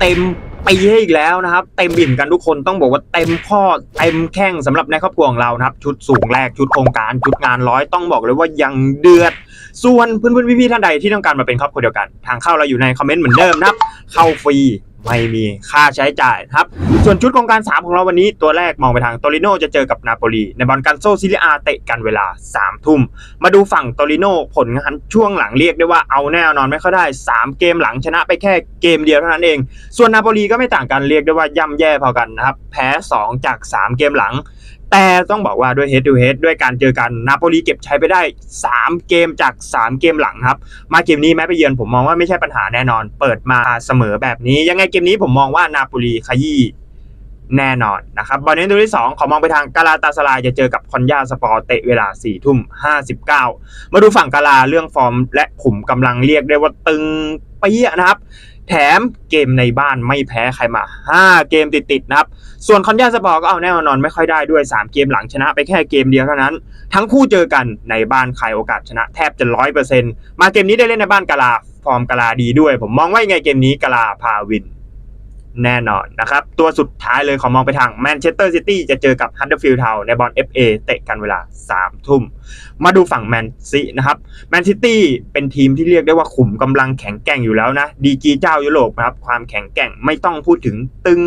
เต็มปีให้อีกแล้วนะครับ เต็มบิ่มกันทุกคนต้องบอกว่าเต็มข้อเต็มแข้งสำหรับในครอบครัวของเรานะครับ ชุดสูงแรกชุดโครงการชุดงานร้อยต้องบอกเลยว่ายังเดือด ส่วนเพื่อนๆพี่ๆท่านใดที่ต้องการมาเป็นครอบครัวเดียวกัน ทางเข้าเราอยู่ในคอมเมนต์เหมือนเดิมนะครับ เข้าฟรี ไม่มีค่าใช้จ่ายครับ ส่วนชุดโครงการ 3 ของเราวันนี้ตัวแรกมองไปทางโตริโนจะเจอกับนาโปลีในบอลกันโซซิลิอาเตะกันเวลา 3 ทุ่ม มาดูฝั่งโตริโนผลงานช่วงหลังเรียกได้ว่าเอาแน่นอนไม่ค่อยได้ 3 เกมหลังชนะไปแค่เกมเดียวเท่านั้นเอง ส่วนนาโปลีก็ไม่ต่างกันเรียกได้ว่าย่ำแย่พอกันนะครับแพ้ 2 จาก 3 เกมหลังแต่ต้องบอกว่าด้วย head to head ด้วยการเจอกันนาโปลีเก็บใช้ไปได้ 3 เกมจาก 3 เกมหลังครับ มาเกมนี้แม้ไปเยือนผมมองว่าไม่ใช่ปัญหาแน่นอน เปิดมาเสมอแบบนี้ ยังไงเกมนี้ผมมองว่านาโปลีขยี้แน่นอนนะครับบอลเน้นตัวที่ 2 ขอมองไปทางกาลาตาสลายจะเจอกับคอนยาสปอร์เตะเวลา4ทุ่ม59มาดูฝั่งกาลาเรื่องฟอร์ม และขุมกำลังเรียกได้ว่าตึงเปี้ยนะครับ แถมเกมในบ้านไม่แพ้ใครมา 5 เกมติดๆนะครับ ส่วนคอนยาสปอร์ก็เอาแน่นอนไม่ค่อยได้ด้วย 3 เกมหลังชนะไปแค่เกมเดียวเท่านั้น ทั้งคู่เจอกันในบ้านใครโอกาสชนะแทบจะร้อยเปอร์เซ็นต์มาเกมนี้ได้เล่นในบ้านกาลา ฟอร์มกาลาดีด้วย ผมมองว่ายังไงเกมนี้กาลาพาวิน แน่นอนนะครับ ตัวสุดท้ายเลยขอมองไปทางแมนเชสเตอร์ซิตี้จะเจอกับฮันเดอร์ฟิลด์เทาในบอล FA เตะกันเวลา 3 ทุ่ม มาดูฝั่งแมนซีนะครับแมนซิตี้เป็นทีมที่เรียกได้ว่าขุมกำลังแข็งแกร่งอยู่แล้วนะ ดีกีเจ้ายุโรปนะครับความแข็งแกร่งไม่ต้องพูดถึงตึง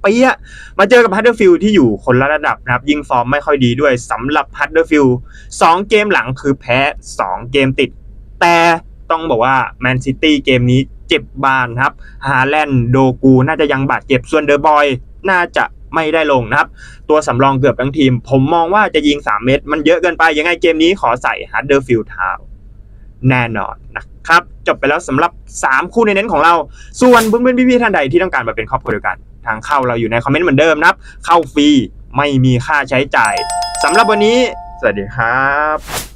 เปี้ยมาเจอกับฮัตเดอร์ฟิลด์ที่อยู่คนละระดับนะครับ ยิงฟอร์มไม่ค่อยดีด้วยสำหรับฮัตเดอร์ฟิลด์สองเกมหลังคือแพ้ 2 เกมติด แต่ต้องบอกว่าแมนซิตี้เกมนี้ เจ็บบานครับฮาแลนด์โดกูน่าจะยังบาดเจ็บส่วนเดอะบอยน่าจะไม่ได้ลงนะครับ ตัวสำรองเกือบทั้งทีม ผมมองว่าจะยิง 3 เม็ดมันเยอะเกินไปยังไงเกมนี้ขอใส่ฮัตเดอร์ฟิลด์ทาวแน่นอนนะครับ จบไปแล้วสำหรับ 3 คู่ในเน้นของเรา ส่วนเพื่อนๆพี่ๆท่านใดที่ต้องการมาเป็นครอบครัวเดียวกัน ทางเข้าเราอยู่ในคอมเมนต์เหมือนเดิมนะครับ เข้าฟรีไม่มีค่าใช้จ่ายสำหรับวันนี้ สวัสดีครับ